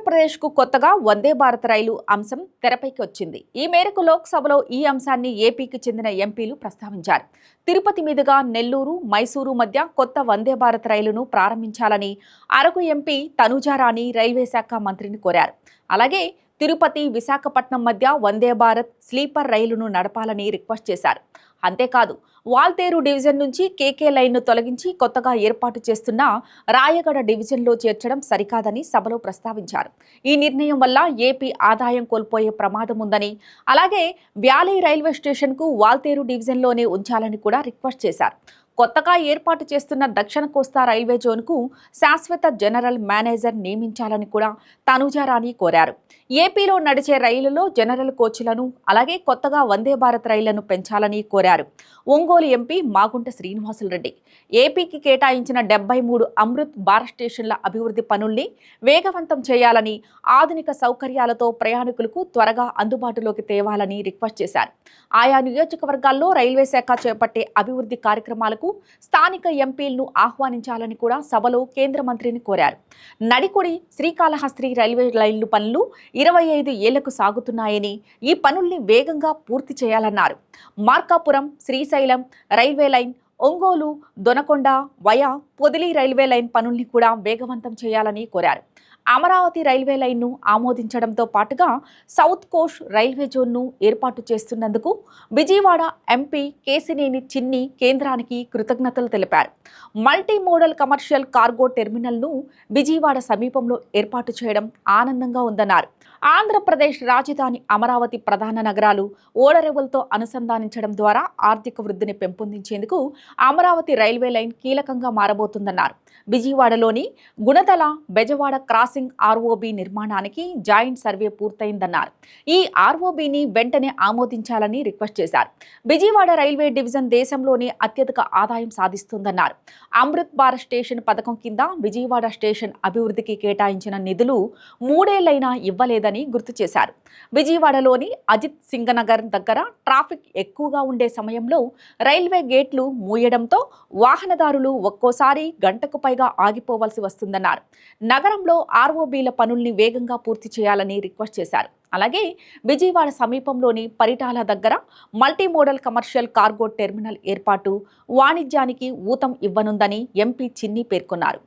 ఆంధ్రప్రదేశ్కు కొత్తగా వందే భారత్ రైలు అంశం తెరపైకి వచ్చింది. ఈ మేరకు లోక్సభలో ఈ అంశాన్ని ఏపీకి చెందిన ఎంపీలు ప్రస్తావించారు. తిరుపతి మీదుగా నెల్లూరు మైసూరు మధ్య కొత్త వందే భారత్ రైలును ప్రారంభించాలని అరకు ఎంపీ తనుజారాణి రైల్వే శాఖ మంత్రిని కోరారు. అలాగే తిరుపతి విశాఖపట్నం మధ్య వందే భారత్ స్లీపర్ రైలును నడపాలని రిక్వెస్ట్ చేశారు. అంతేకాదు వాల్తేరు డివిజన్ నుంచి కేకే లైన్ను తొలగించి కొత్తగా ఏర్పాటు చేస్తున్న రాయగడ డివిజన్లో చేర్చడం సరికాదని సభలో ప్రస్తావించారు. ఈ నిర్ణయం వల్ల ఏపీ ఆదాయం కోల్పోయే ప్రమాదం ఉందని అలాగే వ్యాలీ రైల్వే స్టేషన్కు వాల్తేరు డివిజన్లోనే ఉంచాలని కూడా రిక్వెస్ట్ చేశారు. కొత్తగా ఏర్పాటు చేస్తున్న దక్షిణ కోస్తా రైల్వే జోన్కు శాశ్వత జనరల్ మేనేజర్ నియమించాలని కూడా తనుజారాణి కోరారు. ఏపీలో నడిచే రైలులో జనరల్ కోచ్లను అలాగే కొత్తగా వందే భారత్ రైళ్ళను పెంచాలని కోరారు. ఒంగోలు ఎంపీ మాగుంట శ్రీనివాసులరెడ్డి. ఏపీకి కేటాయించిన డెబ్బై మూడు అమృత్ భారత్ స్టేషన్ల అభివృద్ధి పనుల్ని వేగవంతం చేయాలని ఆధునిక సౌకర్యాలతో ప్రయాణికులకు త్వరగా అందుబాటులోకి తేవాలని రిక్వెస్ట్ చేశారు. ఆయా నియోజకవర్గాల్లో రైల్వే శాఖ చేపట్టే అభివృద్ధి కార్యక్రమాలకు స్థానిక ఎంపీలను ఆహ్వానించాలని కూడా సభలో కేంద్ర మంత్రిని కోరారు. నడికొడి శ్రీకాళహస్తి రైల్వే లైన్లు పనులు ఇరవై ఐదు ఏళ్ళకు సాగుతున్నాయని ఈ పనుల్ని వేగంగా పూర్తి చేయాలన్నారు. Markapuram Srisailam railway line Ongole Donakonda via Podili railway line పనుల్ని కూడా వేగవంతం చేయాలని కోరారు. అమరావతి రైల్వే లైన్ను ఆమోదించడంతో పాటుగా సౌత్ కోస్ట్ రైల్వే జోన్ను ఏర్పాటు చేస్తున్నందుకు విజయవాడ ఎంపీ కేసినేని చిన్ని కేంద్రానికి కృతజ్ఞతలు తెలిపారు. మల్టీ మోడల్ కమర్షియల్ కార్గో టెర్మినల్ను విజయవాడ సమీపంలో ఏర్పాటు చేయడం ఆనందంగా ఉందన్నారు. ఆంధ్రప్రదేశ్ రాజధాని అమరావతి ప్రధాన నగరాలు ఓడరేవులతో అనుసంధానించడం ద్వారా ఆర్థిక వృద్ధిని పెంపొందించేందుకు అమరావతి రైల్వే లైన్ కీలకంగా మారబోతుందన్నారు. విజయవాడలోని Gunadala Bezawada cross crossing ROB నిర్మాణానికి జాయింట్ సర్వే పూర్తయిందన్నారు. ఈ ఆర్ఓబిని వెంటనే ఆమోదించాలని రిక్వెస్ట్ చేశారు. విజయవాడ రైల్వే డివిజన్ దేశంలోనే అత్యధిక ఆదాయం సాధిస్తుందన్నారు. అమృత్ భారత్ స్టేషన్ పథకం కింద విజయవాడ స్టేషన్ అభివృద్ధికి కేటాయించిన నిధులు మూడేళ్ళైనా ఇవ్వలేదని గుర్తు చేశారు. విజయవాడలోని అజిత్ సింగనగర్ దగ్గర ట్రాఫిక్ ఎక్కువగా ఉండే సమయంలో రైల్వే గేట్లు మూయడంతో వాహనదారులు ఒక్కోసారి గంటకు పైగా ఆగిపోవలసి వస్తుందన్నారు. నగరంలో ఆర్ఓబీల పనుల్ని వేగంగా పూర్తి చేయాలని రిక్వెస్ట్ చేశారు. అలాగే విజయవాడ సమీపంలోని పరిటాల దగ్గర multi modal commercial cargo terminal ఏర్పాటు వాణిజ్యానికి ఊతం ఇవ్వనుందని ఎంపీ చిన్ని పేర్కొన్నారు.